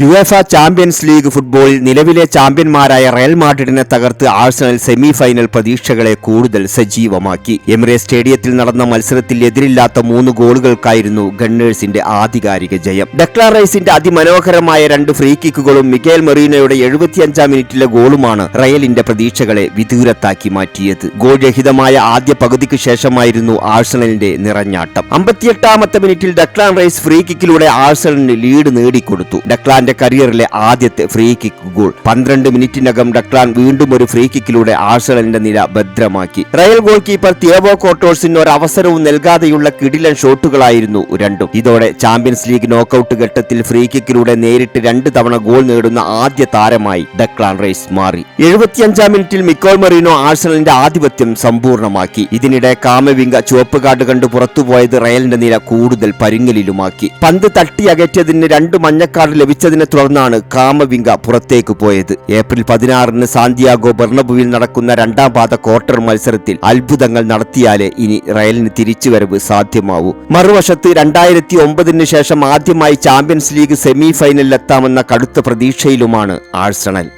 യുഎഫ champions league ഫുട്ബോളിൽ നിലവിലെ ചാമ്പ്യന്മാരായ റയൽ മാഡ്രിഡിനെ തകർത്ത് ആഴ്സണൽ സെമി ഫൈനൽ പ്രതീക്ഷകളെ കൂടുതൽ സജീവമാക്കി. എമിറേ സ്റ്റേഡിയത്തിൽ നടന്ന മത്സരത്തിൽ എതിരില്ലാത്ത മൂന്ന് ഗോളുകൾക്കായിരുന്നു ഗണ്ണേഴ്സിന്റെ ആധികാരിക ജയം. ഡെക്ലാറൈസിന്റെ അതിമനോഹരമായ രണ്ട് ഫ്രീ കിക്കുകളും മിഗേൽ മെറീനോയുടെ എഴുപത്തിയഞ്ചാം മിനിറ്റിലെ ഗോളുമാണ് റയലിന്റെ പ്രതീക്ഷകളെ വിദൂരത്താക്കി മാറ്റിയത്. ഗോൾ രഹിതമായ ആദ്യ പകുതിക്ക് ശേഷമായിരുന്നു ആഴ്സണലിന്റെ നിറഞ്ഞാട്ടം. അമ്പത്തിയെട്ടാമത്തെ മിനിറ്റിൽ ഡെക്ലാൻ റൈസ് ഫ്രീ കിക്കിലൂടെ ആഴ്സണലിന് ലീഡ് നേടിക്കൊടുത്തു. ഡെക്ലാന്റെ കരിയറിലെ ആദ്യത്തെ ഫ്രീ കിക്ക് ഗോൾ പന്ത്രണ്ട് മിനിറ്റിനകം ഡക്ലാൻ വീണ്ടും ഒരു ഫ്രീ കിക്കിലൂടെ ആഴ്സണലിന്റെ നില ഭദ്രമാക്കി. റയൽ ഗോൾ കീപ്പർ തിയബോ കോട്ടോഴ്സിന് ഒരു അവസരവും നൽകാതെയുള്ള കിടിലൻ ഷോട്ടുകളായിരുന്നു രണ്ടും. ഇതോടെ ചാമ്പ്യൻസ് ലീഗ് നോക്കൌട്ട് ഘട്ടത്തിൽ ഫ്രീ കിക്കിലൂടെ നേരിട്ട് രണ്ട് തവണ ഗോൾ നേടുന്ന ആദ്യ താരമായി ഡക്ലാൻ റേസ് മാറി. എഴുപത്തിയഞ്ചാം മിനിറ്റിൽ മിക്കോൾ മെറീനോ ആഴ്സണലിന്റെ ആധിപത്യം സമ്പൂർണമാക്കി ഇതിനിടെ കാമവിംഗ ചുവപ്പ് കാർഡ് കണ്ട് പുറത്തുപോയത് റയലിന്റെ നില കൂടുതൽ പരുങ്ങലിലുമാക്കി. പന്ത് തട്ടി അകറ്റിയതിന് രണ്ട് മഞ്ഞക്കാർഡ് ലഭിച്ചതിനെ തുടർന്നാണ് കാമവിംഗ പുറത്തേക്ക് പോയത്. ഏപ്രിൽ പതിനാറിന് സാന്തിയാഗോ ബെർണബുവിൽ നടക്കുന്ന രണ്ടാം പാത ക്വാർട്ടർ മത്സരത്തിൽ അത്ഭുതങ്ങൾ നടത്തിയാലേ ഇനി റയലിന് തിരിച്ചുവരവ് സാധ്യമാവൂ. മറുവശത്ത് രണ്ടായിരത്തി ഒമ്പതിന് ശേഷം ആദ്യമായി ചാമ്പ്യൻസ് ലീഗ് സെമി ഫൈനലിലെത്താമെന്ന കടുത്ത പ്രതീക്ഷയിലുമാണ് ആഴ്സണൽ.